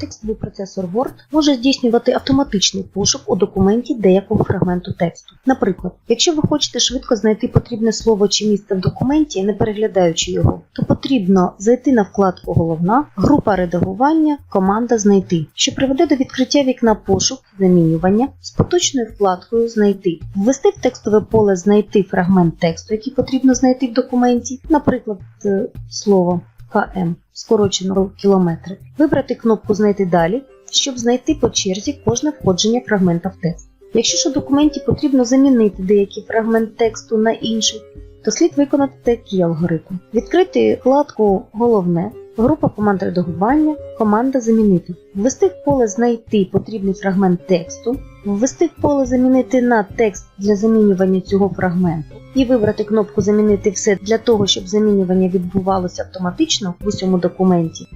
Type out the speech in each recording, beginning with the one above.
Текстовий процесор Word може здійснювати автоматичний пошук у документі деякого фрагменту тексту. Наприклад, якщо ви хочете швидко знайти потрібне слово чи місце в документі, не переглядаючи його, то потрібно зайти на вкладку Головна, група редагування, команда Знайти, що приведе до відкриття вікна пошук, замінювання з поточною вкладкою Знайти, ввести в текстове поле Знайти фрагмент тексту, який потрібно знайти в документі, наприклад, е, слово КМ, скорочено кілометри, вибрати кнопку Знайти далі, щоб знайти по черзі кожне входження фрагмента в текст. Якщо ж у документі потрібно замінити деякий фрагмент тексту на інший, то слід виконати такий алгоритм: відкрити вкладку Головне, група команд редагування, команда Замінити, ввести в поле Знайти потрібний фрагмент тексту, ввести в поле Замінити на текст для замінювання цього фрагменту і вибрати кнопку Замінити все для того, щоб замінювання відбувалося автоматично в усьому документі.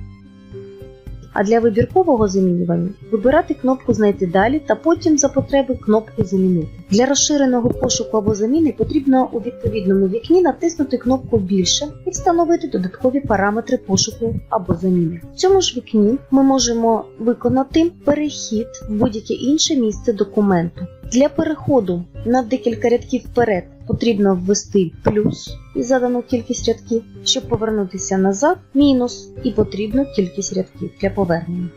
А для вибіркового замінювання вибирати кнопку Знайти далі та потім за потреби кнопку Замінити. Для розширеного пошуку або заміни потрібно у відповідному вікні натиснути кнопку Більше і встановити додаткові параметри пошуку або заміни. В цьому ж вікні ми можемо виконати перехід в будь-яке інше місце документу. Для переходу на декілька рядків вперед потрібно ввести плюс і задану кількість рядків, щоб повернутися назад мінус і потрібну кількість рядків для повернення.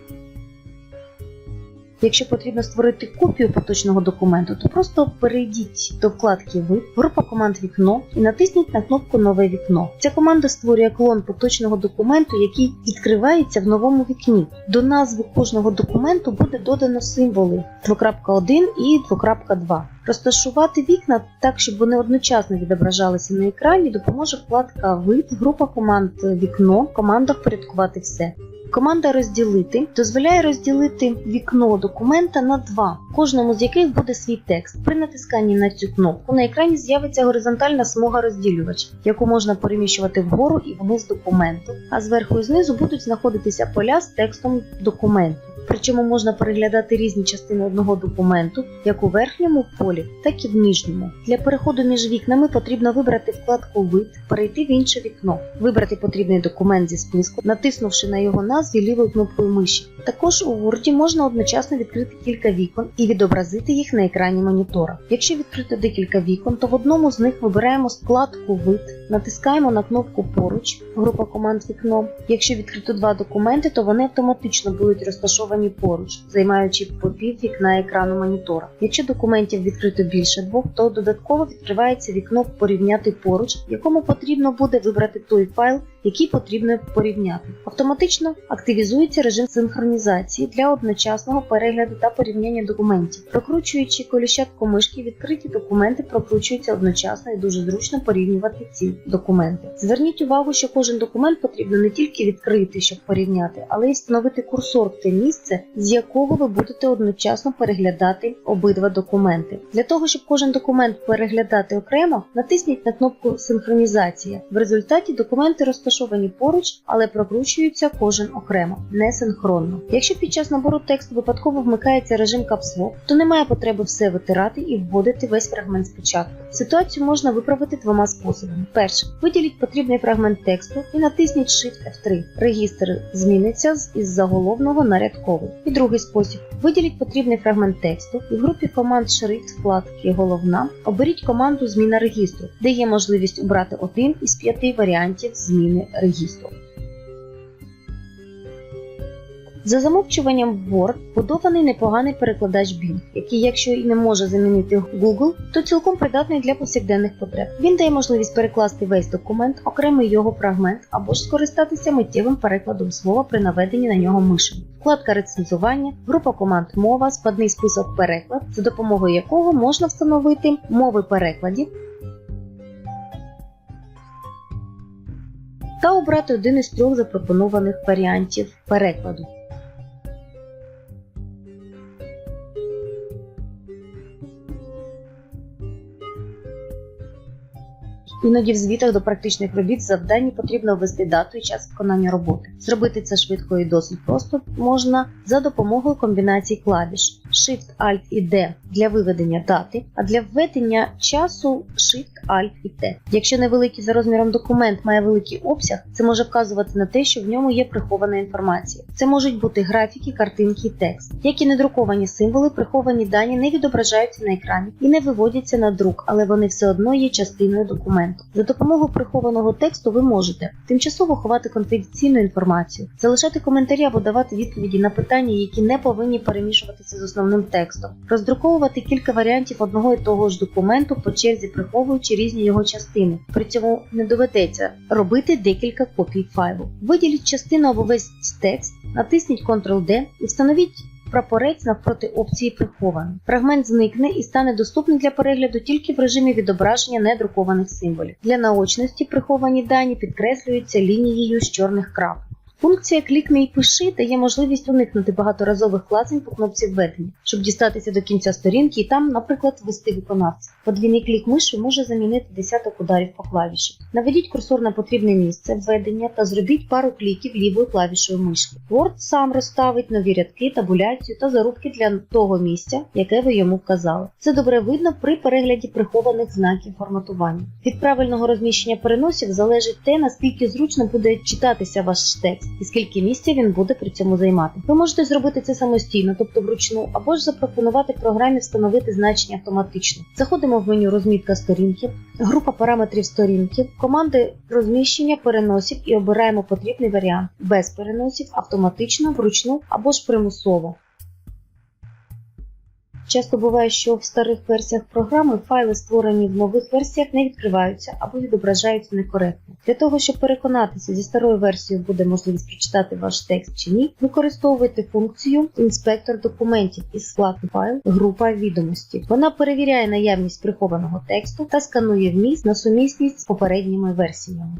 Якщо потрібно створити копію поточного документу, то просто перейдіть до вкладки Вид, група команд вікно і натисніть на кнопку Нове вікно. Ця команда створює клон поточного документу, який відкривається в новому вікні. До назви кожного документу буде додано символи 2.1 і 2.2. Розташувати вікна так, щоб вони одночасно відображалися на екрані, допоможе вкладка Вид, група команд Вікно, команда Впорядкувати все. Команда розділити дозволяє розділити вікно документа на два, кожному з яких буде свій текст. При натисканні на цю кнопку на екрані з'явиться горизонтальна смуга розділювач, яку можна переміщувати вгору і вниз документу, а зверху і знизу будуть знаходитися поля з текстом документу. Причому можна переглядати різні частини одного документу, як у верхньому полі, так і в нижньому. Для переходу між вікнами потрібно вибрати вкладку Вид, перейти в інше вікно, вибрати потрібний документ зі списку, натиснувши на його назві лівою кнопкою миші. Також у Word можна одночасно відкрити кілька вікон і відобразити їх на екрані монітора. Якщо відкрити декілька вікон, то в одному з них вибираємо вкладку Вид, натискаємо на кнопку Поруч, група команд вікно. Якщо відкрито два документи, то вони автоматично будуть розташовані поруч, займаючи по пів вікна екрану монітора. Якщо документів відкрито більше двох, то додатково відкривається вікно Порівняти поруч, якому потрібно буде вибрати той файл, який потрібно порівняти. Автоматично активізується режим синхронізації для одночасного перегляду та порівняння документів. Прокручуючи коліщатку мишки, відкриті документи прокручуються одночасно і дуже зручно порівнювати ці документи. Зверніть увагу, що кожен документ потрібно не тільки відкрити, щоб порівняти, але й встановити курсор в те місце, з якого ви будете одночасно переглядати обидва документи. Для того, щоб кожен документ переглядати окремо, натисніть на кнопку Синхронізація. В результаті документи розташовані поруч, але прокручуються кожен окремо, не синхронно. Якщо під час набору тексту випадково вмикається режим Lock, то немає потреби все витирати і вводити весь фрагмент спочатку. Ситуацію можна виправити двома способами. Перше, виділіть потрібний фрагмент тексту і натисніть Shift F3. Регістр зміниться із заголовного на рядковий. І другий спосіб. Виділіть потрібний фрагмент тексту і в групі команд шрифт вкладки Головна оберіть команду Зміна регістру, де є можливість обрати один із п'яти варіантів зміни регістру. За замовчуванням Word будований непоганий перекладач Bing, який, якщо і не може замінити Google, то цілком придатний для повсякденних потреб. Він дає можливість перекласти весь документ, окремий його фрагмент або ж скористатися миттєвим перекладом слова при наведенні на нього мишами. Вкладка рецензування, група команд мова, складний список переклад, за допомогою якого можна встановити мови перекладів та обрати один із трьох запропонованих варіантів перекладу. Іноді в звітах до практичних робіт в завданні потрібно ввести дату і час виконання роботи. Зробити це швидко і досить просто можна за допомогою комбінацій клавіш Shift, Alt і D для виведення дати, а для введення часу Shift, Alt і T. Якщо невеликий за розміром документ має великий обсяг, це може вказувати на те, що в ньому є прихована інформація. Це можуть бути графіки, картинки і текст. Як і недруковані символи, приховані дані не відображаються на екрані і не виводяться на друк, але вони все одно є частиною документу. За допомогою прихованого тексту ви можете тимчасово ховати конфіденційну інформацію, залишати коментарі або давати відповіді на питання, які не повинні перемішуватися з основним текстом, роздруковувати кілька варіантів одного і того ж документу по черзі приховуючи різні його частини. При цьому не доведеться робити декілька копій файлу. Виділіть частину або весь текст, натисніть Ctrl-D і встановіть прапорець навпроти опції прихований. Фрагмент зникне і стане доступний для перегляду тільки в режимі відображення недрукованих символів. Для наочності приховані дані підкреслюються лінією з чорних крап. Функція клікни і пиши дає можливість уникнути багаторазових клацань по кнопці введення, щоб дістатися до кінця сторінки і там, наприклад, ввести виконавця. Подвійний клік миші може замінити десяток ударів по клавіші. Наведіть курсор на потрібне місце введення та зробіть пару кліків лівою клавішою мишки. Word сам розставить нові рядки, табуляцію та зарубки для того місця, яке ви йому вказали. Це добре видно при перегляді прихованих знаків форматування. Від правильного розміщення переносів залежить те, наскільки зручно буде читатися ваш текст і скільки місця він буде при цьому займати. Ви можете зробити це самостійно, тобто вручну, або ж запропонувати програмі встановити значення автоматично. Заходимо в меню розмітка сторінки, група параметрів сторінки, команди розміщення переносів і обираємо потрібний варіант без переносів, автоматично, вручну або ж примусово. Часто буває, що в старих версіях програми файли, створені в нових версіях, не відкриваються або відображаються некоректно. Для того, щоб переконатися, зі старою версією буде можливість прочитати ваш текст чи ні, використовуйте функцію інспектор документів із вкладки файл група відомості. Вона перевіряє наявність прихованого тексту та сканує вміст на сумісність з попередніми версіями.